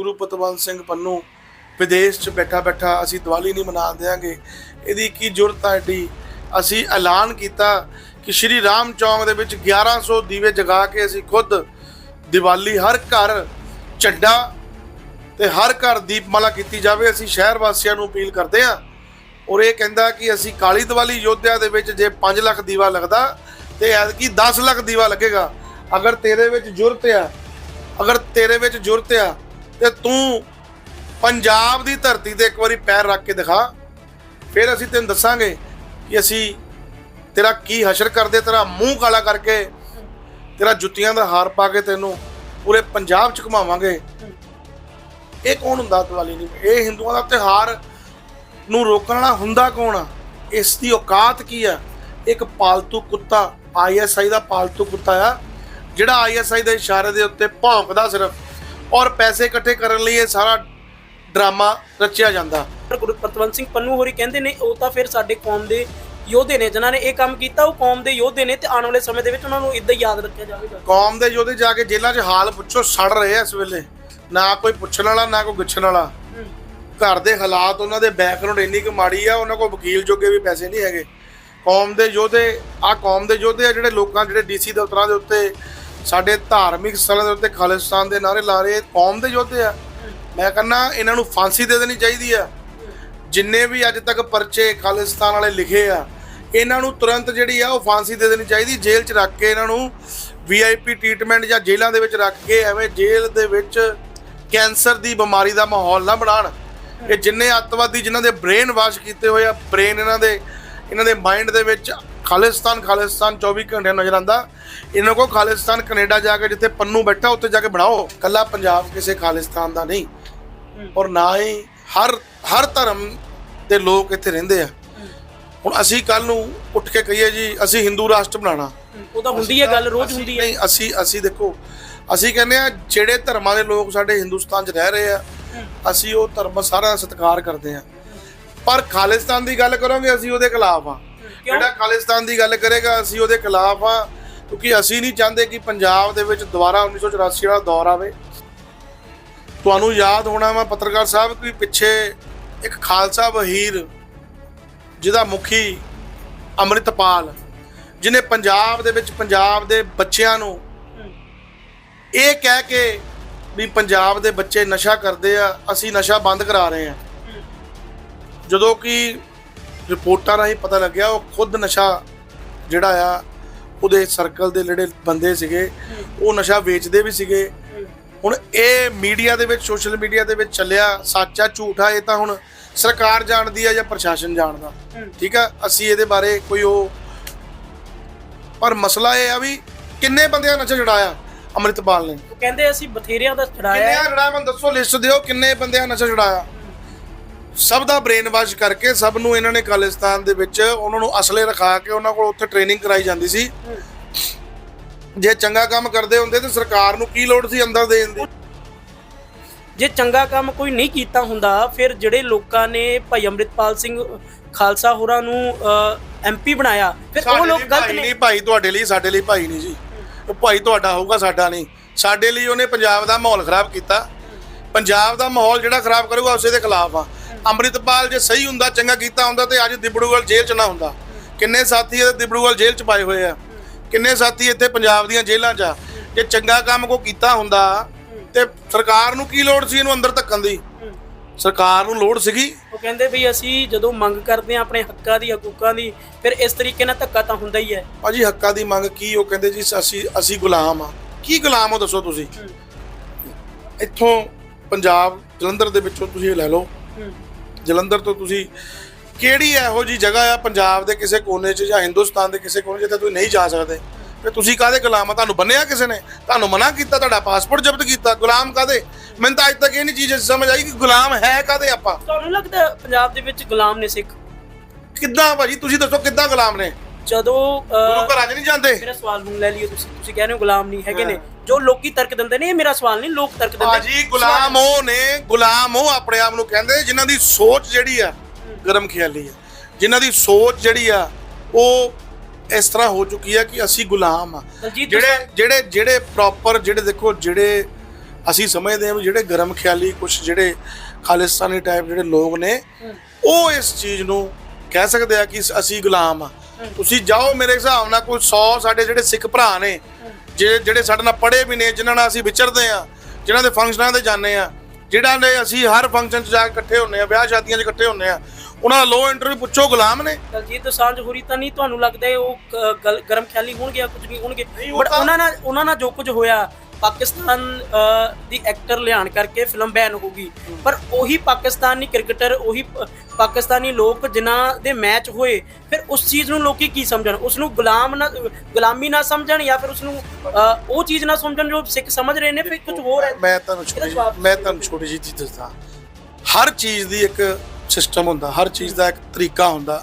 ਗੁਰੂ ਪਤਵੰਤ ਸਿੰਘ ਪੰਨੂ ਵਿਦੇਸ਼ 'ਚ ਬੈਠਾ ਬੈਠਾ ਅਸੀਂ ਦੀਵਾਲੀ ਨਹੀਂ ਮਨਾ ਦਿਆਂਗੇ। ਇਹਦੀ ਕੀ ਜ਼ਰੂਰਤ ਹੈ ਏਡੀ? ਅਸੀਂ ਐਲਾਨ ਕੀਤਾ ਕਿ ਸ਼੍ਰੀ ਰਾਮ ਚੌਂਕ ਦੇ ਵਿੱਚ 1100 ਦੀਵੇ ਜਗਾ ਕੇ ਅਸੀਂ ਖੁਦ ਦੀਵਾਲੀ ਹਰ ਘਰ ਝੰਡਾ ਤੇ ਹਰ ਘਰ ਦੀਪਮਾਲਾ ਕੀਤੀ ਜਾਵੇ, ਅਸੀਂ ਸ਼ਹਿਰ ਵਾਸੀਆਂ ਨੂੰ ਅਪੀਲ ਕਰਦੇ ਹਾਂ। ਔਰ ਇਹ ਕਹਿੰਦਾ ਕਿ ਅਸੀਂ ਕਾਲੀ ਦੀਵਾਲੀ ਯੋਧਿਆ ਦੇ ਵਿੱਚ ਜੇ 5 ਲੱਖ ਦੀਵਾ ਲੱਗਦਾ ਤੇ ਐਤਕੀ 10 ਲੱਖ ਦੀਵਾ ਲੱਗੇਗਾ। ਅਗਰ ਤੇਰੇ ਵਿੱਚ ਜੁਰਤ ਆ, ਅਗਰ ਤੇਰੇ ਵਿੱਚ ਜੁਰਤ ਆ ਤੇ ਤੂੰ ਪੰਜਾਬ ਦੀ ਧਰਤੀ ਤੇ ਇੱਕ ਵਾਰੀ ਪੈਰ ਰੱਖ ਕੇ ਦਿਖਾ। ਫਿਰ ਅਸੀਂ ਤੈਨੂੰ ਦੱਸਾਂਗੇ ਕਿ ਅਸੀਂ ਤੇਰਾ ਕੀ ਹਸ਼ਰ ਕਰਦੇ, ਤੇਰਾ ਮੂੰਹ ਕਾਲਾ ਕਰਕੇ, ਤੇਰਾ ਜੁੱਤੀਆਂ ਦਾ ਹਾਰ ਪਾ ਕੇ ਤੈਨੂੰ ਪੂਰੇ ਪੰਜਾਬ ਚ ਘੁਮਾਵਾਂਗੇ। ਇਹ ਕੌਣ ਹੁੰਦਾ ਦੀਵਾਲੀ ਨਹੀਂ ਇਹ ਹਿੰਦੂਆਂ ਦਾ ਤਿਉਹਾਰ ਨੂੰ ਰੋਕਣ ਵਾਲਾ ਹੁੰਦਾ ਕੌਣ ਆ? ਇਸ ਦੀ ਔਕਾਤ ਕੀ ਆ? ਇੱਕ ਪਾਲਤੂ ਕੁੱਤਾ ਆਈਐਸਆਈ ਦਾ ਪਾਲਤੂ ਕੁੱਤਾ ਆ, ਜਿਹੜਾ ਆਈਐਸਆਈ ਦੇ ਇਸ਼ਾਰੇ ਦੇ ਉੱਤੇ ਭੌਂਕਦਾ ਸਿਰਫ। ਔਰ ਪੈਸੇ ਇਕੱਠੇ ਕਰਨ ਲਈ ਇਹ ਸਾਰਾ ਡਰਾਮਾ ਰਚਿਆ ਜਾਂਦਾ। ਪਰ ਗੁਰੂ ਪਤਵੰਤ ਸਿੰਘ ਪੰਨੂ ਹੋਰੀ ਕਹਿੰਦੇ ਨੇ ਉਹ ਤਾਂ ਫਿਰ ਸਾਡੇ ਕੌਮ ਦੇ ਯੋਧੇ ਨੇ ਜਿਨ੍ਹਾਂ ਨੇ ਇਹ ਕੰਮ ਕੀਤਾ ਉਹ ਕੌਮ ਦੇ ਯੋਧੇ ਨੇ ਤੇ ਆਉਣ ਵਾਲੇ ਸਮੇਂ ਦੇ ਵਿੱਚ ਉਹਨਾਂ ਨੂੰ ਇਦਾਂ ਯਾਦ ਰੱਖਿਆ ਜਾਵੇਗਾ। ਕੌਮ ਦੇ ਯੋਧੇ ਜਾ ਕੇ ਜੇਲ੍ਹਾਂ 'ਚ ਹਾਲ ਪੁੱਛੋ ਸੜ ਰਹੇ ਆ ਇਸ ਵੇਲੇ। ਨਾ ਕੋਈ ਪੁੱਛਣ ਵਾਲਾ ਨਾ ਕੋਈ ਗੁੱਛਣ ਵਾਲਾ। ਘਰ ਦੇ ਹਾਲਾਤ ਉਹਨਾਂ ਦੇ ਬੈਕਗ੍ਰਾਉਂਡ ਇੰਨੀ ਕੁ ਮਾੜੀ ਆ ਉਹਨਾਂ ਕੋਲ ਵਕੀਲ ਜੋਗੇ ਵੀ ਪੈਸੇ ਨਹੀਂ ਹੈਗੇ। ਕੌਮ ਦੇ ਯੋਧੇ ਆ ਕੌਮ ਦੇ ਯੋਧੇ ਆ ਜਿਹੜੇ ਲੋਕਾਂ ਜਿਹੜੇ ਡੀਸੀ ਦਫ਼ਤਰਾਂ ਦੇ ਉੱਤੇ ਸਾਡੇ ਧਾਰਮਿਕ ਸਥਲਾਂ ਦੇ ਉੱਤੇ ਖਾਲਿਸਤਾਨ ਦੇ ਨਾਰੇ ਲਾ ਰਹੇ ਕੌਮ ਦੇ ਯੋਧੇ ਆ। ਮੈਂ ਕਹਿੰਦਾ ਇਹਨਾਂ ਨੂੰ ਫਾਂਸੀ ਦੇ ਦੇਣੀ ਚਾਹੀਦੀ ਆ। ਜਿੰਨੇ ਵੀ ਅੱਜ ਤੱਕ ਪਰਚੇ ਖਾਲਿਸਤਾਨ ਵਾਲੇ ਲਿਖੇ ਆ, ਇਹਨਾਂ ਨੂੰ ਤੁਰੰਤ ਜਿਹੜੀ ਆ ਉਹ ਫਾਂਸੀ ਦੇ ਦੇਣੀ ਚਾਹੀਦੀ। ਜੇਲ੍ਹ 'ਚ ਰੱਖ ਕੇ ਇਹਨਾਂ ਨੂੰ ਵੀਆਈਪੀ ਟ੍ਰੀਟਮੈਂਟ ਜਾਂ ਜੇਲ੍ਹਾਂ ਦੇ ਵਿੱਚ ਰੱਖ ਕੇ ਐਵੇਂ ਜੇਲ੍ਹ ਦੇ ਵਿੱਚ ਕੈਂਸਰ ਦੀ ਬਿਮਾਰੀ ਦਾ ਮਾਹੌਲ ਨਾ ਬਣਾਉਣ। ਇਹ ਜਿੰਨੇ ਅੱਤਵਾਦੀ ਜਿਨ੍ਹਾਂ ਦੇ ਬ੍ਰੇਨ ਵਾਸ਼ ਕੀਤੇ ਹੋਏ ਆ ਬ੍ਰੇਨ ਇਹਨਾਂ ਦੇ ਇਹਨਾਂ ਦੇ ਮਾਈਂਡ ਦੇ ਵਿੱਚ ਖਾਲਿਸਤਾਨ ਖਾਲਿਸਤਾਨ 24 ਘੰਟੇ ਨਜ਼ਰ ਆਂਦਾ ਇਹਨਾਂ ਕੋ ਖਾਲਿਸਤਾਨ ਕੈਨੇਡਾ ਜਾ ਕੇ ਜਿੱਥੇ ਪੰਨੂ ਬੈਠਾ ਉੱਥੇ ਜਾ ਕੇ ਬਣਾਓ। ਕੱਲਾ ਪੰਜਾਬ ਕਿਸੇ ਖਾਲਿਸਤਾਨ ਦਾ ਨਹੀਂ। ਔਰ ਨਾ ਹੀ ਹਰ ਹਰ ਧਰਮ ਦੇ ਲੋਕ ਇੱਥੇ ਰਹਿੰਦੇ ਆ। ਹੁਣ ਅਸੀਂ ਕੱਲ ਨੂੰ ਉੱਠ ਕੇ ਕਹੀਏ ਜੀ ਅਸੀਂ ਹਿੰਦੂ ਰਾਸ਼ਟਰ ਬਣਾਉਣਾ। ਉਹ ਤਾਂ ਹੁੰਦੀ ਹੈ ਗੱਲ ਰੋਜ਼ ਹੁੰਦੀ ਹੈ। ਨਹੀਂ ਅਸੀਂ ਅਸੀਂ ਦੇਖੋ ਅਸੀਂ ਕਹਿੰਦੇ ਆ ਜਿਹੜੇ ਧਰਮਾਂ ਦੇ ਲੋਕ ਸਾਡੇ ਹਿੰਦੁਸਤਾਨ 'ਚ ਰਹਿ ਰਹੇ ਆ ਅਸੀਂ ਉਹ ਧਰਮ ਸਾਰਾ ਸਤਿਕਾਰ ਕਰਦੇ ਆ ਪਰ ਖਾਲਿਸਤਾਨ ਦੀ ਗੱਲ ਕਰੋਗੇ ਅਸੀਂ ਉਹਦੇ ਖਿਲਾਫ ਆ ਜਿਹੜਾ ਖਾਲਿਸਤਾਨ ਦੀ ਗੱਲ ਕਰੇਗਾ, ਅਸੀਂ ਉਹਦੇ ਖਿਲਾਫ ਆ ਕਿਉਂਕਿ ਅਸੀਂ ਨਹੀਂ ਚਾਹੁੰਦੇ ਕਿ ਪੰਜਾਬ ਦੇ ਵਿੱਚ ਦੁਬਾਰਾ 1984 ਵਾਲਾ ਦੌਰ ਆਵੇ। ਤੁਹਾਨੂੰ ਯਾਦ ਹੋਣਾ ਵਾ ਪੱਤਰਕਾਰ ਸਾਹਿਬ, ਕਿ ਪਿੱਛੇ ਇੱਕ ਖਾਲਸਾ ਵਹੀਰ, ਜਿਹਦਾ ਮੁਖੀ ਅੰਮ੍ਰਿਤਪਾਲ ਜਿਨੇ ਪੰਜਾਬ ਦੇ ਵਿੱਚ ਪੰਜਾਬ ਦੇ ਬੱਚਿਆਂ ਨੂੰ ਇਹ ਕਹਿ ਕੇ ਵੀ ਪੰਜਾਬ ਦੇ ਬੱਚੇ ਨਸ਼ਾ ਕਰਦੇ ਆ, ਅਸੀਂ ਨਸ਼ਾ ਬੰਦ ਕਰਾ ਰਹੇ ਆ। ਜਦੋਂ ਕਿ ਰਿਪੋਰਟਾਂ ਰਾਹੀਂ ਪਤਾ ਲੱਗਿਆ ਉਹ ਖੁਦ ਨਸ਼ਾ ਜਿਹੜਾ ਆ ਉਹਦੇ ਸਰਕਲ ਦੇ ਜਿਹੜੇ ਬੰਦੇ ਸੀਗੇ ਉਹ ਨਸ਼ਾ ਵੇਚਦੇ ਵੀ ਸੀਗੇ। ਹੁਣ ਇਹ ਮੀਡੀਆ ਦੇ ਵਿੱਚ ਸੋਸ਼ਲ ਮੀਡੀਆ ਦੇ ਵਿੱਚ ਚੱਲਿਆ ਸੱਚ ਝੂਠਾ ਇਹ ਤਾਂ ਹੁਣ ਸਰਕਾਰ ਜਾਣਦੀ ਆ ਜਾਂ ਪ੍ਰਸ਼ਾਸਨ ਜਾਣਦਾ। ਠੀਕ ਆ ਅਸੀਂ ਇਹਦੇ ਬਾਰੇ ਕੋਈ ਉਹ ਪਰ ਮਸਲਾ ਇਹ ਆ ਵੀ ਕਿੰਨੇ ਬੰਦਿਆਂ ਨਸ਼ਾ ਛਡਾਇਆ ਅੰਮ੍ਰਿਤਪਾਲ ਨੇ? ਕਹਿੰਦੇ ਅਸੀਂ ਬਥੇਰਿਆਂ ਦਾ ਕਿੰਨੇ ਛੜਾਇਆ ਆ ਛਡਾਇਆ ਮੈਨੂੰ ਦੱਸੋ ਲਿਸਟ ਦਿਓ ਕਿੰਨੇ ਬੰਦਿਆਂ ਨਸ਼ਾ ਛਡਾਇਆ ਸਭ ਦਾ ਬ੍ਰੇਨ ਵਾਸ਼ ਕਰਕੇ ਸਭ ਨੂੰ ਇਹਨਾਂ ਨੇ ਖਾਲਿਸਤਾਨ ਦੇ ਵਿੱਚ ਉਹਨਾਂ ਨੂੰ ਅਸਲੇ ਰਖਾ ਕੇ ਉਹਨਾਂ ਕੋਲ ਉੱਥੇ ਟ੍ਰੇਨਿੰਗ ਕਰਾਈ ਜਾਂਦੀ ਸੀ। ਜੇ ਚੰਗਾ ਕੰਮ ਕਰਦੇ ਹੁੰਦੇ ਤੇ ਸਰਕਾਰ ਨੂੰ ਕੀ ਲੋੜ ਸੀ ਅੰਦਰ ਦੇਣ ਦੀ? ਜੇ ਚੰਗਾ ਕੰਮ ਕੋਈ ਨਹੀਂ ਕੀਤਾ ਹੁੰਦਾ ਫਿਰ ਜਿਹੜੇ ਲੋਕਾਂ ਨੇ ਭਾਈ ਅੰਮ੍ਰਿਤਪਾਲ ਸਿੰਘ ਖਾਲਸਾ ਹੋਰਾਂ ਨੂੰ ਐਮਪੀ ਬਣਾਇਆ ਫਿਰ ਉਹ ਲੋਕ ਗਲਤ ਨੇ। ਨਹੀਂ ਭਾਈ ਤੁਹਾਡੇ ਲਈ ਸਾਡੇ ਲਈ ਭਾਈ ਨਹੀਂ ਜੀ। ਉਹ ਭਾਈ ਤੁਹਾਡਾ ਹੋਊਗਾ ਸਾਡਾ ਨਹੀਂ। ਸਾਡੇ ਲਈ ਉਹਨੇ ਪੰਜਾਬ ਦਾ ਮਾਹੌਲ ਖਰਾਬ ਕੀਤਾ। ਪੰਜਾਬ ਦਾ ਮਾਹੌਲ ਜਿਹੜਾ ਖਰਾਬ ਕਰੂਗਾ ਉਸੇ ਦੇ ਖਿਲਾਫ ਆ। ਅੰਮ੍ਰਿਤਪਾਲ ਜੇ ਸਹੀ ਹੁੰਦਾ ਚੰਗਾ ਕੀਤਾ ਹੁੰਦਾ ਤੇ ਅੱਜ ਦਿਬੜੂਗਲ ਜੇਲ੍ਹ ਚ ਨਾ ਹੁੰਦਾ। ਕਿੰਨੇ ਸਾਥੀ ਇਹਦੇ ਦਿਬੜੂਗਲ ਜੇਲ੍ਹ ਚ ਪਾਏ ਹੋਏ ਆ? ਕਿੰਨੇ ਸਾਥੀ ਇੱਥੇ ਪੰਜਾਬ ਦੀਆਂ ਜੇਲ੍ਹਾਂ 'ਚ ਆ? ਜੇ ਚੰਗਾ ਕੰਮ ਕੋ ਕੀਤਾ ਹੁੰਦਾ ਤੇ ਸਰਕਾਰ ਨੂੰ ਕੀ ਲੋੜ ਸੀ ਇਹਨੂੰ ਅੰਦਰ ਧੱਕਣ ਦੀ? ਸਰਕਾਰ ਨੂੰ ਲੋੜ ਸੀਗੀ। ਉਹ ਕਹਿੰਦੇ ਵੀ ਅਸੀਂ ਜਦੋਂ ਮੰਗ ਕਰਦੇ ਹਾਂ ਆਪਣੇ ਹੱਕਾਂ ਦੀ ਹਕੂਕਾਂ ਦੀ ਫਿਰ ਇਸ ਤਰੀਕੇ ਨਾਲ ਧੱਕਾ ਤਾਂ ਹੁੰਦਾ ਹੀ ਹੈ। ਭਾਜੀ ਹੱਕਾਂ ਦੀ ਮੰਗ ਕੀ? ਉਹ ਕਹਿੰਦੇ ਜੀ ਅਸੀਂ ਅਸੀਂ ਗੁਲਾਮ ਆ। ਕੀ ਗੁਲਾਮ ਹੋ ਦੱਸੋ ਤੁਸੀਂ? ਇੱਥੋਂ ਪੰਜਾਬ ਜਲੰਧਰ ਦੇ ਵਿੱਚੋਂ ਤੁਸੀਂ ਲੈ ਲਓ। ਜਲੰਧਰ ਤੋਂ ਤੁਸੀਂ ਕਿਹੜੀ ਇਹੋ ਜੀ ਜਗ੍ਹਾ ਆ ਪੰਜਾਬ ਦੇ ਕਿਸੇ ਕੋਨੇ 'ਚ ਜਾਂ ਹਿੰਦੁਸਤਾਨ ਦੇ ਕਿਸੇ ਕੋਨੇ ਜਿੱਥੇ ਤੁਸੀਂ ਨਹੀਂ ਜਾ ਸਕਦੇ? ਤੇ ਤੁਸੀਂ ਕਾਹਦੇ ਗੁਲਾਮ ਆ? ਤੁਹਾਨੂੰ ਬੰਨਿਆ ਕਿਸੇ ਨੇ? ਤੁਹਾਨੂੰ ਮਨਾ ਕੀਤਾ ਤੁਹਾਡਾ ਪਾਸਪੋਰਟ ਜ਼ਬਤ ਕੀਤਾ? ਗੁਲਾਮ ਕਾਹਦੇ? ਮੈਨੂੰ ਤਾਂ ਅੱਜ ਤੱਕ ਇਹ ਨਹੀਂ ਚੀਜ਼ ਸਮਝ ਆਈ ਕਿ ਗੁਲਾਮ ਹੈ ਕਾਹਦੇ ਆਪਾਂ? ਤੁਹਾਨੂੰ ਲੱਗਦਾ ਪੰਜਾਬ ਦੇ ਵਿੱਚ ਗੁਲਾਮ ਨੇ ਸਿੱਖ? ਕਿੱਦਾਂ ਭਾਜੀ? ਤੁਸੀਂ ਦੱਸੋ ਕਿੱਦਾਂ ਗੁਲਾਮ ਨੇ? ਜਦੋਂ ਗੁਰੂ ਘਰਾਂ 'ਚ ਨਹੀਂ ਜਾਂਦੇ? ਮੇਰਾ ਸਵਾਲ ਨੂੰ ਲੈ ਲਿਓ ਤੁਸੀਂ। ਤੁਸੀਂ ਕਹਿੰਦੇ ਹੋ ਗੁਲਾਮ ਨਹੀਂ ਹੈਗੇ ਨੇ। ਜੋ ਲੋਕੀ ਤਰਕ ਦਿੰਦੇ ਨੇ ਇਹ ਮੇਰਾ ਸਵਾਲ ਨਹੀਂ ਲੋਕ ਤਰਕ ਦਿੰਦੇ ਭਾਜੀ ਗੁਲਾਮ ਉਹ ਨੇ ਗੁਲਾਮ ਉਹ ਆਪਣੇ ਆਪ ਨੂੰ ਕਹਿੰਦੇ ਜਿਨ੍ਹਾਂ ਦੀ ਸੋਚ ਜਿਹੜੀ ਆ ਗਰਮ ਖਿਆਲੀ ਆ। ਜਿਨ੍ਹਾਂ ਦੀ ਸੋਚ ਜਿਹੜੀ ਆ ਉਹ ਇਸ ਤਰ੍ਹਾਂ ਹੋ ਚੁੱਕੀ ਆ ਕਿ ਅਸੀਂ ਗੁਲਾਮ ਆ। ਜਿਹੜੇ ਜਿਹੜੇ ਜਿਹੜੇ ਪ੍ਰੋਪਰ ਜਿਹੜੇ ਦੇਖੋ ਜਿਹੜੇ ਅਸੀਂ ਸਮਝਦੇ ਹਾਂ ਜਿਹੜੇ ਗਰਮ ਖਿਆਲੀ ਕੁਝ ਜਿਹੜੇ ਖਾਲਿਸਤਾਨੀ ਟਾਈਪ ਜਿਹੜੇ ਲੋਕ ਨੇ ਉਹ ਇਸ ਚੀਜ਼ ਨੂੰ ਕਹਿ ਸਕਦੇ ਆ ਕਿ ਅਸੀਂ ਗੁਲਾਮ ਆ। ਤੁਸੀਂ ਜਾਓ ਮੇਰੇ ਹਿਸਾਬ ਨਾਲ ਕੋਈ 100 ਸਾਡੇ ਜਿਹੜੇ ਸਿੱਖ ਭਰਾ ਨੇ ਜਿਹੜੇ ਜਿਹੜੇ ਸਾਡੇ ਨਾਲ ਪੜ੍ਹੇ ਵੀ ਨੇ ਜਿਨ੍ਹਾਂ ਨਾਲ ਅਸੀਂ ਵਿਚਰਦੇ ਆ ਜਿਨ੍ਹਾਂ ਦੇ ਫੰਕਸ਼ਨਾਂ ਤੇ ਜਾਂਦੇ ਆ ਜਿਹੜਾ ਨੇ ਅਸੀਂ ਹਰ ਫੰਕਸ਼ਨ 'ਚ ਜਾ ਕੇ ਇਕੱਠੇ ਹੁੰਨੇ ਆ ਵਿਆਹ ਸ਼ਾਦੀਆਂ 'ਚ ਇਕੱਠੇ ਹੁੰਨੇ ਆ ਉਹਨਾਂ ਦਾ ਲੋ ਇੰਟਰਵਿਊ ਪੁੱਛੋ ਗੁਲਾਮ ਨੇ। ਦਲਜੀਤ ਦੋਸਾਂਝ ਹੋਰੀ ਤਾਂ ਨਹੀਂ ਤੁਹਾਨੂੰ ਲੱਗਦਾ ਉਹ ਗਰਮ ਖਿਆਲੀ ਹੋਣਗੇ ਜਾਂ ਕੁਝ ਨਹੀਂ ਹੋਣਗੇ ਬਟ ਉਹਨਾਂ ਨਾਲ ਉਹਨਾਂ ਨਾਲ ਜੋ ਕੁਝ ਹੋਇਆ ਪਾਕਿਸਤਾਨ ਦੀ ਐਕਟਰ ਲਿਆਣ ਕਰਕੇ ਫਿਲਮ ਬੈਨ ਹੋ ਗਈ ਪਰ ਉਹੀ ਪਾਕਿਸਤਾਨੀ ਕ੍ਰਿਕਟਰ ਉਹੀ ਪਾਕਿਸਤਾਨੀ ਲੋਕ ਜਿਨ੍ਹਾਂ ਦੇ ਮੈਚ ਹੋਏ ਫਿਰ ਉਸ ਚੀਜ਼ ਨੂੰ ਲੋਕੀ ਕੀ ਸਮਝਣ? ਉਸ ਨੂੰ ਗੁਲਾਮ ਨਾ ਗੁਲਾਮੀ ਨਾ ਸਮਝਣ ਜਾਂ ਫਿਰ ਉਸ ਨੂੰ ਉਹ ਚੀਜ਼ ਨਾ ਸਮਝਣ ਜੋ ਸਿੱਖ ਸਮਝ ਰਹੇ ਨੇ ਫਿਰ ਕੁਝ ਹੋਰ ਹੈ। ਮੈਂ ਤੁਹਾਨੂੰ ਛੋਟੀ ਮੈਂ ਤੁਹਾਨੂੰ ਛੋਟੀ ਜਿਹੀ ਚੀਜ਼ ਦੱਸਦਾ ਹਰ ਚੀਜ਼ ਦੀ ਇੱਕ ਸਿਸਟਮ ਹੁੰਦਾ ਹਰ ਚੀਜ਼ ਦਾ ਇੱਕ ਤਰੀਕਾ ਹੁੰਦਾ।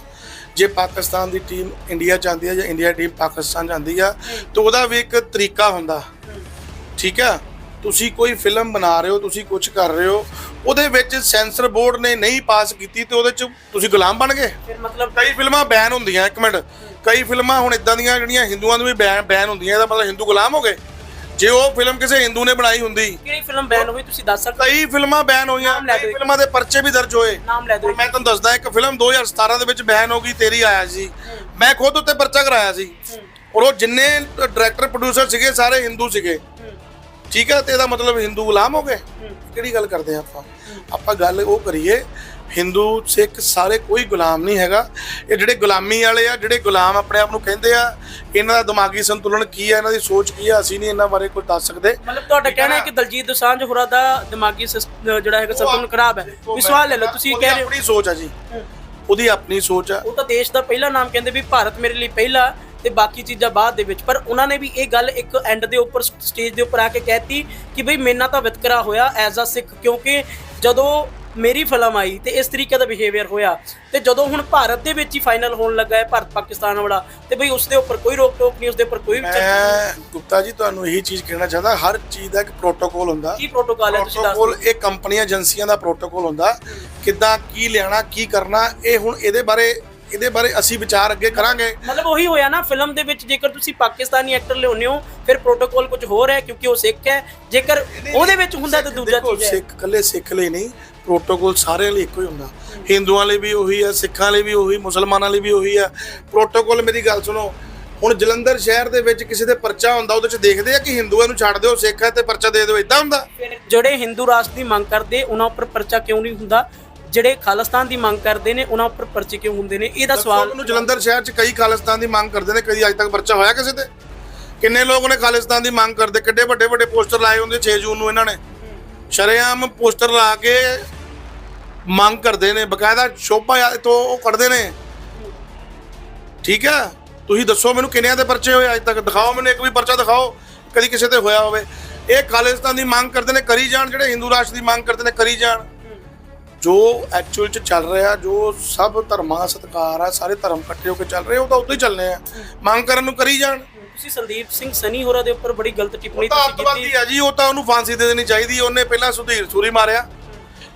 ਜੇ ਪਾਕਿਸਤਾਨ ਦੀ ਟੀਮ ਇੰਡੀਆ ਆਉਂਦੀ ਹੈ ਜਾਂ ਇੰਡੀਆ ਟੀਮ ਪਾਕਿਸਤਾਨ ਜਾਂਦੀ ਆ ਤਾਂ ਉਹਦਾ ਵੀ ਇੱਕ ਤਰੀਕਾ ਹੁੰਦਾ। ਠੀਕ ਆ? ਤੁਸੀਂ ਕੋਈ ਫਿਲਮ ਬਣਾ ਰਹੇ ਹੋ ਤੁਸੀਂ ਕੁਝ ਕਰ ਰਹੇ ਹੋ ਉਹਦੇ ਵਿੱਚ ਸੈਂਸਰ ਬੋਰਡ ਨੇ ਨਹੀਂ ਪਾਸ ਕੀਤੀ ਤੇ ਉਹਦੇ ਚ ਤੁਸੀਂ ਗੁਲਾਮ ਬਣ ਗਏ? ਫਿਰ ਮਤਲਬ ਕਈ ਫਿਲਮਾਂ ਬੈਨ ਹੁੰਦੀਆਂ ਇੱਕ ਮਿੰਟ। ਕਈ ਫਿਲਮਾਂ ਹੁਣ ਇਦਾਂ ਦੀਆਂ ਜਿਹੜੀਆਂ ਹਿੰਦੂਆਂ ਨੂੰ ਵੀ ਬੈਨ ਬੈਨ ਹੁੰਦੀਆਂ ਇਹਦਾ ਮਤਲਬ ਹਿੰਦੂ ਗੁਲਾਮ ਹੋ ਗਏ? ਜੇ ਉਹ ਫਿਲਮ ਕਿਸੇ ਹਿੰਦੂ ਨੇ ਬਣਾਈ ਹੁੰਦੀ। ਕਿਹੜੀ ਫਿਲਮ ਬੈਨ ਹੋਈ ਤੁਸੀਂ ਦੱਸ ਸਕਦੇ ਕਈ ਫਿਲਮਾਂ ਬੈਨ ਹੋਈਆਂ ਕਈ। ਫਿਲਮਾਂ ਦੇ ਪਰਚੇ ਵੀ ਦਰਜ ਹੋਏ। ਨਾਮ ਲੈ ਦਿਓ ਮੈਂ ਤੁਹਾਨੂੰ ਦੱਸਦਾ ਇੱਕ ਫਿਲਮ 2017 ਦੇ ਵਿੱਚ ਬੈਨ ਹੋ ਗਈ ਤੇਰੀ ਆਇਆ ਸੀ। ਮੈਂ ਖੁਦ ਉੱਤੇ ਪਰਚਾ ਕਰਾਇਆ ਸੀ। ਔਰ ਉਹ ਜਿੰਨੇ ਡਾਇਰੈਕਟਰ ਪ੍ਰੋਡਿਊਸਰ ਸੀਗੇ ਸਾਰੇ ਹਿੰਦੂ ਸੀਗੇ। ਠੀਕ ਹੈ ਤੇ ਇਹਦਾ ਮਤਲਬ ਹਿੰਦੂ ਗੁਲਾਮ ਹੋ ਗਏ? ਕਿਹੜੀ ਗੱਲ ਕਰਦੇ ਆ ਆਪਾਂ? ਆਪਾਂ ਗੱਲ ਉਹ ਕਰੀਏ ਹਿੰਦੂ ਸਿੱਖ ਸਾਰੇ ਕੋਈ ਗੁਲਾਮ ਨਹੀਂ ਹੈਗਾ। ਇਹ ਜਿਹੜੇ ਗੁਲਾਮੀ ਵਾਲੇ ਆ ਜਿਹੜੇ ਗੁਲਾਮ ਆਪਣੇ ਆਪ ਨੂੰ ਕਹਿੰਦੇ ਆ ਇਹਨਾਂ ਦਾ ਦਿਮਾਗੀ ਸੰਤੁਲਨ ਕੀ ਆ ਇਹਨਾਂ ਦੀ ਸੋਚ ਕੀ ਆ ਅਸੀਂ ਨਹੀਂ ਇਹਨਾਂ ਬਾਰੇ ਕੁਝ ਦੱਸ ਸਕਦੇ। ਮਤਲਬ ਤੁਹਾਡਾ ਕਹਿਣਾ ਹੈ? ਕਿ ਦਲਜੀਤ ਦੋਸਾਂਝ ਹੋਰਾਂ ਦਾ ਦਿਮਾਗੀ ਜਿਹੜਾ ਹੈਗਾ ਸੰਤੁਲਨ ਖਰਾਬ ਹੈ। ਵੀ ਸਵਾਲ ਲੈ ਲਓ ਤੁਸੀਂ ਕਹਿ ਰਹੇ ਹੋ। ਆਪਣੀ ਸੋਚ ਆ ਜੀ। ਉਹਦੀ ਆਪਣੀ ਸੋਚ ਆ। ਉਹ ਤਾਂ ਦੇਸ਼ ਦਾ ਪਹਿਲਾ ਨਾਮ ਕਹਿੰਦੇ ਵੀ ਭਾਰਤ ਮੇਰੇ ਲਈ ਪਹਿਲਾ ਤੇ ਬਾਕੀ ਚੀਜ਼ਾਂ ਬਾਅਦ ਦੇ ਵਿੱਚ। ਪਰ ਉਹਨਾਂ ਨੇ ਵੀ ਇਹ ਗੱਲ ਇੱਕ ਐਂਡ ਦੇ ਉੱਪਰ ਸਟੇਜ ਦੇ ਉੱਪਰ ਆ ਕੇ ਕਹਿਤੀ ਕਿ ਬਈ ਮੇਰੇ ਨਾਲ ਤਾਂ ਵਿਤਕਰਾ ਹੋਇਆ ਐਜ਼ ਅ ਸਿੱਖ ਕਿਉਂਕਿ ਜਦੋਂ ਮੇਰੀ ਫਿਲਮ ਆਈ ਤੇ ਇਸ ਤਰੀਕੇ ਦਾ ਬਿਹੇਵੀਅਰ ਹੋਇਆ ਤੇ ਜਦੋਂ ਹੁਣ ਭਾਰਤ ਦੇ ਵਿੱਚ ਹੀ ਫਾਈਨਲ ਹੋਣ ਲੱਗਾ ਹੈ ਭਾਰਤ ਪਾਕਿਸਤਾਨ ਵਾਲਾ ਤੇ ਬਈ ਉਸ ਦੇ ਉੱਪਰ ਕੋਈ ਰੋਕ ਟੋਕ ਨਹੀਂ ਉਸ ਦੇ ਉੱਪਰ ਕੋਈ ਚਰਚਾ ਮੈਂ ਗੁਪਤਾ ਜੀ ਤੁਹਾਨੂੰ ਇਹੀ ਚੀਜ਼ ਕਹਿਣਾ ਚਾਹੁੰਦਾ ਹਰ ਚੀਜ਼ ਦਾ ਇੱਕ ਪ੍ਰੋਟੋਕੋਲ ਹੁੰਦਾ। ਕੀ ਪ੍ਰੋਟੋਕਾਲ ਹੈ ਤੁਸੀਂ ਦੱਸ ਪ੍ਰੋਟੋਕੋਲ ਇਹ ਕੰਪਨੀਆਂ ਏਜੰਸੀਆਂ ਦਾ ਪ੍ਰੋਟੋਕੋਲ ਹੁੰਦਾ ਕਿੱਦਾਂ ਕੀ ਲੈਣਾ ਕੀ ਕਰਨਾ ਇਹ ਹੁਣ ਇਹਦੇ ਬਾਰੇ ਇਹਦੇ ਬਾਰੇ ਅਸੀਂ ਵਿਚਾਰ ਅੱਗੇ ਕਰਾਂਗੇ। ਮਤਲਬ ਉਹੀ ਹੋਇਆ ਨਾ ਫਿਲਮ ਦੇ ਵਿੱਚ ਜੇਕਰ ਤੁਸੀਂ ਪਾਕਿਸਤਾਨੀ ਐਕਟਰ ਲਿਆਉਂਦੇ ਹੋ ਫਿਰ ਪ੍ਰੋਟੋਕਾਲ ਕੁਝ ਹੋਰ ਹੈ ਕਿਉਂਕਿ ਉਹ ਸਿੱਖ ਹੈ। ਜੇਕਰ ਉਹਦੇ ਵਿੱਚ ਹੁੰਦਾ ਤਾਂ ਦੂਜਾ ਚੀਜ਼ ਹੈ। ਸਿੱਖ ਕੱਲੇ ਸਿੱਖ ਲਈ ਨਹੀਂ ਪ੍ਰੋਟੋਕੋਲ ਸਾਰਿਆਂ ਲਈ ਇੱਕੋ ਹੀ ਹੁੰਦਾ। ਹਿੰਦੂਆਂ ਲਈ ਵੀ ਉਹੀ ਹੈ ਸਿੱਖਾਂ ਲਈ ਵੀ ਉਹੀ ਮੁਸਲਮਾਨਾਂ ਲਈ ਵੀ ਉਹੀ ਹੈ। ਪ੍ਰੋਟੋਕੋਲ ਮੇਰੀ ਗੱਲ ਸੁਣੋ ਹੁਣ ਜਲੰਧਰ ਸ਼ਹਿਰ ਦੇ ਵਿੱਚ ਕਿਸੇ ਦੇ ਪਰਚਾ ਹੁੰਦਾ ਉਹਦੇ ਚ ਦੇਖਦੇ ਆ ਕਿ ਹਿੰਦੂਆਂ ਨੂੰ ਛੱਡ ਦਿਓ ਸਿੱਖ ਹੈ ਤੇ ਪਰਚਾ ਦੇ ਦਿਓ ਇਦਾਂ ਹੁੰਦਾ। ਜਿਹੜੇ ਹਿੰਦੂ ਰਾਸ਼ਟਰ ਦੀ ਮੰਗ ਕਰਦੇ ਉਹਨਾਂ ਉੱਪਰ ਪਰਚਾ ਕਿਉਂ ਨਹੀਂ ਹੁੰਦਾ? ਜਿਹੜੇ ਖਾਲਿਸਤਾਨ ਦੀ ਮੰਗ ਕਰਦੇ ਨੇ ਉਹਨਾਂ ਉੱਪਰ ਪਰਚੇ ਕਿਉਂ ਹੁੰਦੇ ਨੇ? ਇਹਦਾ ਸਵਾਲ ਮੈਨੂੰ ਜਲੰਧਰ ਸ਼ਹਿਰ 'ਚ ਕਈ ਖਾਲਿਸਤਾਨ ਦੀ ਮੰਗ ਕਰਦੇ ਨੇ ਕਦੀ ਅੱਜ ਤੱਕ ਪਰਚਾ ਹੋਇਆ ਕਿਸੇ ਤੇ? ਕਿੰਨੇ ਲੋਕ ਨੇ ਖਾਲਿਸਤਾਨ ਦੀ ਮੰਗ ਕਰਦੇ? ਕਿੱਡੇ ਵੱਡੇ ਵੱਡੇ ਪੋਸਟਰ ਲਾਏ ਹੁੰਦੇ 6 ਜੂਨ ਨੂੰ ਇਹਨਾਂ ਨੇ? ਸ਼ਰੇਆਮ ਪੋਸਟਰ ਲਾ ਕੇ ਮੰਗ ਕਰਦੇ ਨੇ ਬਕਾਇਦਾ ਸ਼ੋਭਾ ਤੋਂ ਉਹ ਕੱਢਦੇ ਨੇ। ਠੀਕ ਹੈ ਤੁਸੀਂ ਦੱਸੋ ਮੈਨੂੰ ਕਿੰਨਿਆਂ ਦੇ ਪਰਚੇ ਹੋਏ ਅੱਜ ਤੱਕ? ਦਿਖਾਓ ਮੈਨੂੰ ਇੱਕ ਵੀ ਪਰਚਾ ਦਿਖਾਓ ਕਦੀ ਕਿਸੇ ਤੇ ਹੋਇਆ ਹੋਵੇ। ਇਹ ਖਾਲਿਸਤਾਨ ਦੀ ਮੰਗ ਕਰਦੇ ਨੇ ਕਰੀ ਜਾਣ ਜਿਹੜੇ ਹਿੰਦੂ ਰਾਸ਼ਟਰ ਦੀ ਮੰਗ ਕਰਦੇ ਨੇ ਕਰੀ ਜਾਣ। ਜੋ ਐਕਚੁਅਲ ਚ ਚੱਲ ਰਿਹਾ ਜੋ ਸਭ ਧਰਮਾਂ ਦਾ ਸਤਿਕਾਰ ਆ ਸਾਰੇ ਧਰਮ ਇਕੱਠੇ ਹੋ ਕੇ ਚੱਲ ਰਹੇ ਉਹ ਤਾਂ ਉਦੋਂ ਹੀ ਚੱਲਨੇ ਆ। ਮੰਗ ਕਰਨ ਨੂੰ ਕਰੀ ਜਾਣ। ਤੁਸੀਂ ਸੰਦੀਪ ਸਿੰਘ ਸਨੀ ਹੋਰਾਂ ਦੇ ਉੱਪਰ ਬੜੀ ਗਲਤ ਟਿੱਪਣੀ ਉਹ ਤਾਂ ਤੁਸੀਂ ਕੀਤੀ। ਆ ਜੀ ਉਹ ਤਾਂ ਉਹਨੂੰ ਫਾਂਸੀ ਦੇ ਦੇਣੀ ਚਾਹੀਦੀ ਉਹਨੇ ਪਹਿਲਾਂ ਸੁਧੀਰ ਸੂਰੀ ਮਾਰਿਆ।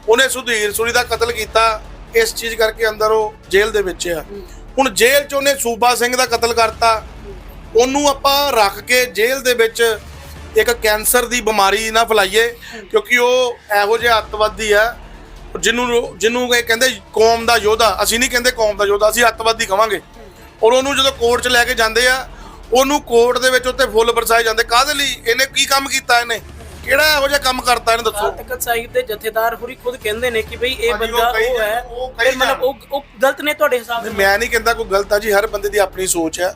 ਉਹਨੇ ਸੁਧੀਰ ਸੂਰੀ ਦਾ ਕਤਲ ਕੀਤਾ। ਇਸ ਚੀਜ਼ ਕਰਕੇ ਅੰਦਰ ਉਹ ਜੇਲ੍ਹ ਦੇ ਵਿੱਚ ਆ। ਹੁਣ ਜੇਲ੍ਹ 'ਚ ਉਹਨੇ ਸੂਬਾ ਸਿੰਘ ਦਾ ਕਤਲ ਕਰਤਾ। ਉਹਨੂੰ ਆਪਾਂ ਰੱਖ ਕੇ ਜੇਲ੍ਹ ਦੇ ਵਿੱਚ ਇੱਕ ਕੈਂਸਰ ਦੀ ਬਿਮਾਰੀ ਨਾ ਫੈਲਾਈਏ ਕਿਉਂਕਿ ਉਹ ਇਹੋ ਜਿਹਾ ਅੱਤਵਾਦੀ ਆ। ਜਿਹਨੂੰ ਜਿਹਨੂੰ ਇਹ ਕਹਿੰਦੇ ਕੌਮ ਦਾ ਯੋਧਾ ਅਸੀਂ ਨਹੀਂ ਕਹਿੰਦੇ ਕੌਮ ਦਾ ਯੋਧਾ ਅਸੀਂ ਅੱਤਵਾਦੀ ਕਵਾਂਗੇ। ਔਰ ਉਹਨੂੰ ਜਦੋਂ ਕੋਰਟ 'ਚ ਲੈ ਕੇ ਜਾਂਦੇ ਆ ਉਹਨੂੰ ਕੋਰਟ ਦੇ ਵਿੱਚ ਉੱਤੇ ਫੁੱਲ ਬਰਸਾਏ ਜਾਂਦੇ। ਕਾਹਦੇ ਲਈ? ਇਹਨੇ ਕੀ ਕੰਮ ਕੀਤਾ ਇਹਨੇ? ਕਿਹੜਾ ਇਹੋ ਜਿਹਾ ਕੰਮ ਕਰਤਾ ਇਹਨੇ ਦੱਸੋ? ਤਖਤ ਸਾਹਿਬ ਦੇ ਜਥੇਦਾਰ ਹੋਰੀ ਖੁਦ ਕਹਿੰਦੇ ਨੇ ਕਿ ਬਈ ਇਹ ਬੰਦਾ ਉਹ ਹੈ। ਫਿਰ ਮਤਲਬ ਉਹ ਉਹ ਗਲਤ ਨੇ ਤੁਹਾਡੇ ਹਿਸਾਬ ਨਾਲ? ਮੈਂ ਨਹੀਂ ਕਹਿੰਦਾ ਕੋਈ ਗਲਤ ਆ ਜੀ ਹਰ ਬੰਦੇ ਦੀ ਆਪਣੀ ਸੋਚ ਆ।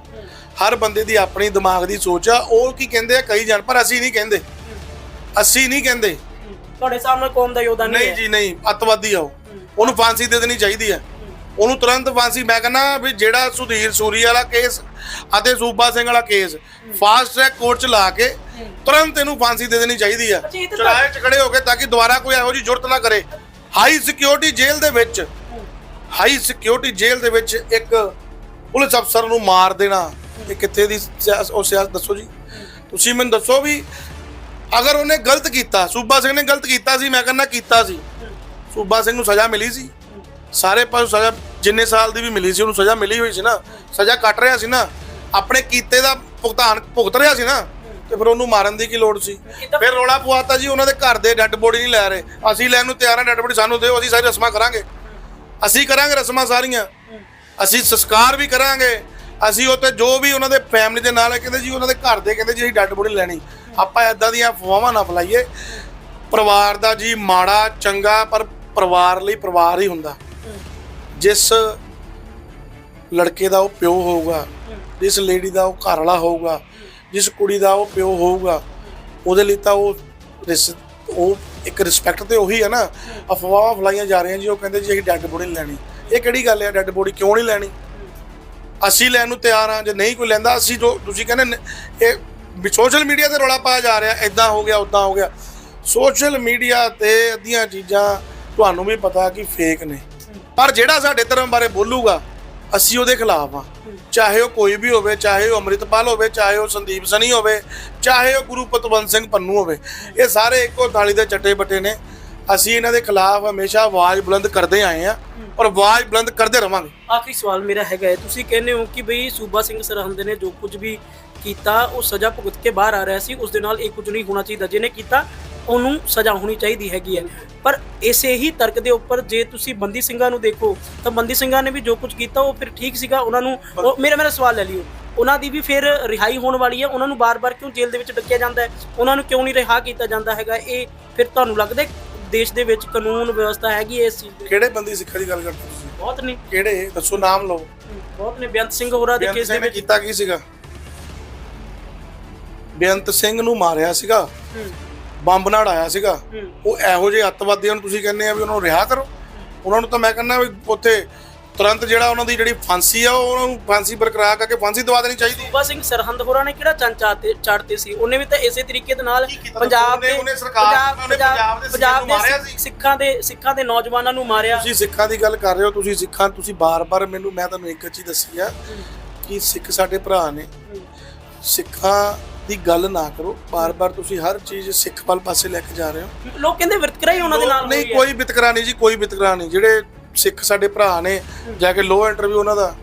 ਹਰ ਬੰਦੇ ਦੀ ਆਪਣੀ ਦਿਮਾਗ ਦੀ ਸੋਚ ਆ। ਉਹ ਕੀ ਕਹਿੰਦੇ ਆ ਕਹੀ ਜਾਣ ਪਰ ਅਸੀਂ ਨਹੀਂ ਕਹਿੰਦੇ। ਅਸੀਂ ਨਹੀਂ ਕਹਿੰਦੇ। ਤੁਹਾਡੇ ਨਾਲ ਕੌਮ ਦਾ ਯੋਧਾ ਨਹੀਂ ਨਹੀਂ ਹੈ। ਜੀ ਨਹੀਂ ਅੱਤਵਾਦੀ ਆ ਉਹ। ਉਹਨੂੰ ਫਾਂਸੀ ਦੇ ਦੇਣੀ ਚਾਹੀਦੀ ਆ ਉਹਨੂੰ ਤੁਰੰਤ ਫਾਂਸੀ ਮੈਂ ਕਹਿੰਦਾ ਵੀ ਜਿਹੜਾ ਸੁਧੀਰ ਸੂਰੀ ਵਾਲਾ ਕੇਸ ਅਤੇ ਸੂਬਾ ਸਿੰਘ ਵਾਲਾ ਕੇਸ ਫਾਸਟ ਟਰੈਕ ਕੋਰਟ ਚ ਲਾ ਕੇ ਤੁਰੰਤ ਇਹਨੂੰ ਫਾਂਸੀ ਦੇ ਦੇਣੀ ਚਾਹੀਦੀ ਆ ਅੱਛਾ, ਇਹ ਤਾਂ ਚਰਾਏ ਚ ਖੜੇ ਹੋ ਕੇ ਤਾਂ ਕਿ ਦੁਬਾਰਾ ਕੋਈ ਇਹੋ ਜਿਹੀ ਜ਼ਰੂਰਤ ਨਾ ਕਰੇ। ਹਾਈ ਸਿਕਿਉਰਿਟੀ ਜੇਲ੍ਹ ਦੇ ਵਿੱਚ ਹਾਈ ਸਿਕਿਉਰਿਟੀ ਜੇਲ੍ਹ ਦੇ ਵਿੱਚ ਇੱਕ ਪੁਲਿਸ ਅਫਸਰ ਨੂੰ ਮਾਰ ਦੇਣਾ। ਇਹ ਕਿੱਥੇ ਦੀ ਸਿਆਸ ਉਹ ਸਿਆਸਤ ਦੱਸੋ ਜੀ। ਤੁਸੀਂ ਮੈਨੂੰ ਦੱਸੋ ਵੀ ਅਗਰ ਉਹਨੇ ਗਲਤ ਕੀਤਾ ਸੂਬਾ ਸਿੰਘ ਨੇ ਗਲਤ ਕੀਤਾ ਸੀ ਮੈਂ ਕਹਿੰਦਾ ਕੀਤਾ ਸੀ। ਸੂਬਾ ਸਿੰਘ ਨੂੰ ਸਜ਼ਾ ਮਿਲੀ ਸੀ। ਸਾਰੇ ਪਾਸੇ ਸਜ਼ਾ ਜਿੰਨੇ ਸਾਲ ਦੀ ਵੀ ਮਿਲੀ ਸੀ ਉਹਨੂੰ ਸਜ਼ਾ ਮਿਲੀ ਹੋਈ ਸੀ ਨਾ। ਸਜ਼ਾ ਕੱਟ ਰਿਹਾ ਸੀ ਨਾ। ਆਪਣੇ ਕੀਤੇ ਦਾ ਭੁਗਤਾਨ ਭੁਗਤ ਰਿਹਾ ਸੀ ਨਾ। ਤੇ ਫਿਰ ਉਹਨੂੰ ਮਾਰਨ ਦੀ ਕੀ ਲੋੜ ਸੀ? ਫਿਰ ਰੋਲਾ ਪਵਾਤਾ ਜੀ ਉਹਨਾਂ ਦੇ ਘਰ ਦੇ ਡੈੱਡ ਬੋਡੀ ਨਹੀਂ ਲੈ ਰਹੇ। ਅਸੀਂ ਲੈਣ ਨੂੰ ਤਿਆਰ ਹਾਂ ਡੈੱਡ ਬੋਡੀ ਸਾਨੂੰ ਦਿਓ ਅਸੀਂ ਸਾਰੀ ਰਸਮਾਂ ਕਰਾਂਗੇ। ਅਸੀਂ ਕਰਾਂਗੇ ਰਸਮਾਂ ਸਾਰੀਆਂ। ਅਸੀਂ ਸੰਸਕਾਰ ਵੀ ਕਰਾਂਗੇ। ਅਸੀਂ ਉੱਤੇ ਜੋ ਵੀ ਉਹਨਾਂ ਦੇ ਫੈਮਿਲੀ ਦੇ ਨਾਲ ਹੈ ਕਹਿੰਦੇ ਜੀ ਉਹਨਾਂ ਦੇ ਘਰ ਦੇ ਕਹਿੰਦੇ ਜੀ ਅਸੀਂ ਡੈੱਡ ਬੋਡੀ ਲੈਣੀ। ਆਪਾਂ ਐਦਾਂ ਦੀਆਂ ਅਫਵਾਹਾਂ ਨਾ ਫਲਾਈਏ। ਪਰਿਵਾਰ ਦਾ ਜੀ ਮਾੜਾ, ਚੰਗਾ, ਪਰ ਪਰਿਵਾਰ ਲਈ ਪਰਿਵਾਰ ਹੀ ਹੁੰਦਾ। ਜਿਸ ਲੜਕੇ ਦਾ ਉਹ ਪਿਓ ਹੋਊਗਾ, ਜਿਸ ਲੇਡੀ ਦਾ ਉਹ ਘਰ ਵਾਲਾ ਹੋਊਗਾ, ਜਿਸ ਕੁੜੀ ਦਾ ਉਹ ਪਿਓ ਹੋਊਗਾ, ਉਹਦੇ ਲਈ ਤਾਂ ਉਹ ਰਿਸ- ਉਹ ਇੱਕ ਰਿਸਪੈਕਟ ਤੇ ਉਹੀ ਹੈ ਨਾ। ਅਫਵਾਹਾਂ ਫਲਾਈਆਂ ਜਾ ਰਹੀਆਂ ਜੀ, ਉਹ ਕਹਿੰਦੇ ਜੀ ਅਸੀਂ ਡੈੱਡ ਬੋਡੀ ਨਹੀਂ ਲੈਣੀ। ਇਹ ਕਿਹੜੀ ਗੱਲ ਹੈ ਡੈੱਡ ਬੋਡੀ ਕਿਉਂ ਨਹੀਂ ਲੈਣੀ? ਅਸੀਂ ਲੈਣ ਨੂੰ ਤਿਆਰ ਹਾਂ, ਜੇ ਨਹੀਂ ਕੋਈ ਲੈਂਦਾ, ਅਸੀਂ ਜੋ ਤੁਸੀਂ ਕਹਿੰਦੇ ਇਹ ਇਹ ਸੋਸ਼ਲ ਮੀਡੀਆ ਤੇ ਰੌਲਾ ਪਾਇਆ ਜਾ ਰਿਹਾ ਇਦਾਂ ਹੋ ਗਿਆ ਉਦਾਂ ਹੋ ਗਿਆ। ਸੋਸ਼ਲ ਮੀਡੀਆ ਤੇ ਅੱਧੀਆਂ ਚੀਜ਼ਾਂ ਤੁਹਾਨੂੰ ਵੀ ਪਤਾ ਕਿ ਫੇਕ ਨੇ। ਪਰ ਜਿਹੜਾ ਸਾਡੇ ਧਰਮ ਬਾਰੇ ਬੋਲੂਗਾ, ਅਸੀਂ ਉਹਦੇ ਖਿਲਾਫ ਆ ਚਾਹੇ ਉਹ ਕੋਈ ਵੀ ਹੋਵੇ, ਚਾਹੇ ਉਹ ਅੰਮ੍ਰਿਤਪਾਲ ਹੋਵੇ, ਚਾਹੇ ਉਹ ਸੰਦੀਪ ਸਨੀ ਹੋਵੇ, ਚਾਹੇ ਉਹ ਗੁਰੂ ਪਤਵੰਤ ਸਿੰਘ ਪੰਨੂ ਹੋਵੇ, ਇਹ ਸਾਰੇ ਇੱਕੋ ਥਾਲੀ ਦੇ ਚੱਟੇ ਬੱਟੇ ਨੇ। ਅਸੀਂ ਇਹਨਾਂ ਦੇ ਖਿਲਾਫ ਹਮੇਸ਼ਾ ਆਵਾਜ਼ ਬੁਲੰਦ ਕਰਦੇ ਆਏ ਆ ਔਰ ਆਵਾਜ਼ ਬੁਲੰਦ ਕਰਦੇ ਰਵਾਂਗੇ। ਆਖਰੀ ਸਵਾਲ ਮੇਰਾ ਹੈਗਾ ਹੈ, ਤੁਸੀਂ ਕਹਿੰਦੇ ਹੋ ਕਿ ਬਈ ਸੂਬਾ ਸਿੰਘ ਸਰਹੰਦ ਨੇ ਜੋ ਕੁਝ ਵੀ ਕੀਤਾ ਉਹ ਸਜ਼ਾ ਭੁਗਤ ਕੇ ਬਾਹਰ ਆ ਰਿਹਾ ਸੀ ਉਸ ਦੇ ਨਾਲ ਇਹ ਕੁਝ ਨਹੀਂ ਹੋਣਾ ਚਾਹੀਦਾ। ਜਿਹਨੇ ਕੀਤਾ ਉਹਨੂੰ ਸਜ਼ਾ ਹੋਣੀ ਚਾਹੀਦੀ ਹੈਗੀ ਹੈ। ਪਰ ਇਸੇ ਹੀ ਤਰਕ ਦੇ ਉੱਪਰ ਜੇ ਤੁਸੀਂ ਬੰਦੀ ਸਿੰਘਾਂ ਨੂੰ ਦੇਖੋ ਤਾਂ ਬੰਦੀ ਸਿੰਘਾਂ ਨੇ ਵੀ ਜੋ ਕੁਝ ਕੀਤਾ ਉਹ ਫਿਰ ਠੀਕ ਸੀਗਾ। ਉਹਨਾਂ ਨੂੰ ਮੇਰਾ ਮੇਰਾ ਸਵਾਲ ਲੈ ਲਿਓ। ਉਹਨਾਂ ਦੀ ਵੀ ਫਿਰ ਰਿਹਾਈ ਹੋਣ ਵਾਲੀ ਹੈ। ਉਹਨਾਂ ਨੂੰ ਬਾਰ-ਬਾਰ ਕਿਉਂ ਜੇਲ੍ਹ ਦੇ ਵਿੱਚ ਡੱਕਿਆ ਜਾਂਦਾ ਹੈ? ਉਹਨਾਂ ਨੂੰ ਕਿਉਂ ਨਹੀਂ ਰਿਹਾ ਕੀਤਾ ਜਾਂਦਾ ਹੈਗਾ? ਇਹ ਫਿਰ ਤੁਹਾਨੂੰ ਲੱਗਦਾ ਦੇਸ਼ ਦੇ ਵਿੱਚ ਕਾਨੂੰਨ ਵਿਵਸਥਾ ਹੈਗੀ ਇਸ ਚੀਜ਼ ਦੀ? ਕਿਹੜੇ ਬੰਦੀ ਸਿੱਖਾਂ ਦੀ ਗੱਲ ਕਰਦੇ ਤੁਸੀਂ? ਬਹੁਤ ਨੇ। ਕਿਹੜੇ? ਦੱਸੋ ਨਾਮ ਲਓ। ਬਹੁਤ ਨੇ। ਬੇਅੰਤ ਸਿੰਘ ਹੋਰਾਂ ਦੇ ਕੇਸ ਦੇ ਵਿੱਚ ਕੀਤਾ ਕੀ ਸੀਗਾ? ਬੇਅੰਤ ਸਿੰਘ ਨੂੰ ਮਾਰਿਆ ਸੀਗਾ। ਬੰਬ ਨਾਲ ਆਇਆ ਸੀਗਾ। ਉਹ ਇਹੋ ਜਿਹੇ ਅੱਤਵਾਦੀਆਂ ਨੂੰ ਤੁਸੀਂ ਕਹਿੰਦੇ ਆ ਵੀ ਉਹਨਾਂ ਨੂੰ ਰਿਹਾ ਕਰੋ। ਉਹਨਾਂ ਨੂੰ ਤਾਂ ਮੈਂ ਕਹਿੰਦਾ ਵੀ ਉੱਥੇ ਤੁਰੰਤ ਜਿਹੜਾ ਉਹਨਾਂ ਦੀ ਜਿਹੜੀ ਫਾਂਸੀ ਆ ਉਹ ਉਹਨਾਂ ਨੂੰ ਫਾਂਸੀ ਬਰਕਰਾਰ ਕਰਕੇ ਫਾਂਸੀ ਦਵਾ ਦੇਣੀ ਚਾਹੀਦੀ। ਸੂਬਾ ਸਿੰਘ ਸਰਹੰਦ ਹੋਰਾਂ ਨੇ ਕਿਹੜਾ ਚੰਨ ਚਾੜਤੇ ਚਾੜਤੇ ਸੀ? ਉਹਨੇ ਵੀ ਤਾਂ ਇਸੇ ਤਰੀਕੇ ਦੇ ਨਾਲ? ਪੰਜਾਬ ਦੇ ਉਹਨੇ ਸਰਕਾਰ- ਪੰਜਾਬ ਦੇ ਪੰਜਾਬ। ਸਿੱਖਾਂ ਦੇ ਸਿੱਖਾਂ ਦੇ ਨੌਜਵਾਨਾਂ ਨੂੰ ਮਾਰਿਆ। ਤੁਸੀਂ ਸਿੱਖਾਂ ਦੀ ਗੱਲ ਕਰ ਰਹੇ ਹੋ ਤੁਸੀਂ ਸਿੱਖਾਂ ਤੁਸੀਂ ਬਾਰ-ਬਾਰ ਮੈਨੂੰ ਮੈਂ ਤੁਹਾਨੂੰ ਇੱਕ ਚੀਜ਼ ਦੱਸੀ ਆ ਕਿ ਸਿੱਖ ਸਾਡੇ ਭਰਾ ਨੇ। ਸਿੱਖਾਂ ਦੀ ਗੱਲ ਨਾ ਕਰੋ। ਬਾਰ-ਬਾਰ ਤੁਸੀਂ ਹਰ ਚੀਜ਼ ਸਿੱਖ ਵੱਲ ਪਾਸੇ ਲੈ ਕੇ ਜਾ ਰਹੇ ਹੋ। ਲੋਕ ਕਹਿੰਦੇ ਵਿਤਕਰਾ ਹੀ ਉਹਨਾਂ ਦੇ ਨਾਲ ਨਹੀਂ ਹੋਈ ਹੈ। ਕੋਈ ਵਿਤਕਰਾ ਨਹੀਂ ਜੀ ਕੋਈ ਵਿਤਕਰਾ ਨਹੀਂ। ਜਿਹੜੇ ਸਿੱਖ ਸਾਡੇ ਭਰਾ ਨੇ ਜਾ ਕੇ ਲੋ ਇੰਟਰਵਿਊ ਉਹਨਾਂ ਦਾ।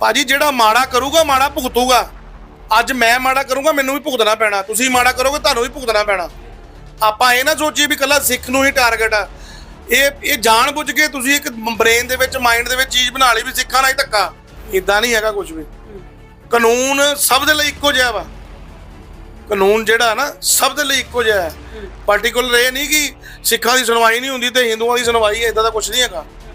ਭਾਜੀ ਜਿਹੜਾ ਮਾੜਾ ਕਰੂਗਾ ਮਾੜਾ ਭੁਗਤੂਗਾ। ਅੱਜ ਮੈਂ ਮਾੜਾ ਕਰੂੰਗਾ ਮੈਨੂੰ ਵੀ ਭੁਗਤਣਾ ਪੈਣਾ। ਤੁਸੀਂ ਮਾੜਾ ਕਰੋਗੇ ਤੁਹਾਨੂੰ ਵੀ ਭੁਗਤਣਾ ਪੈਣਾ। ਆਪਾਂ ਇਹ ਨਾ ਸੋਚੀਏ ਵੀ ਕੱਲਾ ਸਿੱਖ ਨੂੰ ਹੀ ਟਾਰਗੇਟ ਆ। ਇਹ ਇਹ ਜਾਣ ਬੁੱਝ ਕੇ ਤੁਸੀਂ ਇੱਕ ਬ੍ਰੇਨ ਦੇ ਵਿੱਚ ਮਾਈਂਡ ਦੇ ਵਿੱਚ ਚੀਜ਼ ਬਣਾ ਲਈ ਵੀ ਸਿੱਖਾਂ ਨਾਲ ਹੀ ਧੱਕਾ। ਇਦਾਂ ਨਹੀਂ ਹੈਗਾ ਕੁਝ ਵੀ। ਕਾਨੂੰਨ ਸਭ ਦੇ ਲਈ ਇੱਕੋ ਜਿਹਾ ਵਾ। ਕਾਨੂੰਨ ਜਿਹੜਾ ਨਾ ਸਭ ਦੇ ਲਈ ਇੱਕੋ ਜਿਹਾ ਹੈ। ਪਾਰਟਿਕੂਲਰ ਇਹ ਨਹੀਂ ਕਿ ਸਿੱਖਾਂ ਦੀ ਸੁਣਵਾਈ ਨਹੀਂ ਹੁੰਦੀ ਤੇ ਹਿੰਦੂਆਂ ਦੀ ਸੁਣਵਾਈ ਹੈ ਇਦਾਂ ਦਾ ਕੁਝ ਨਹੀਂ ਹੈਗਾ।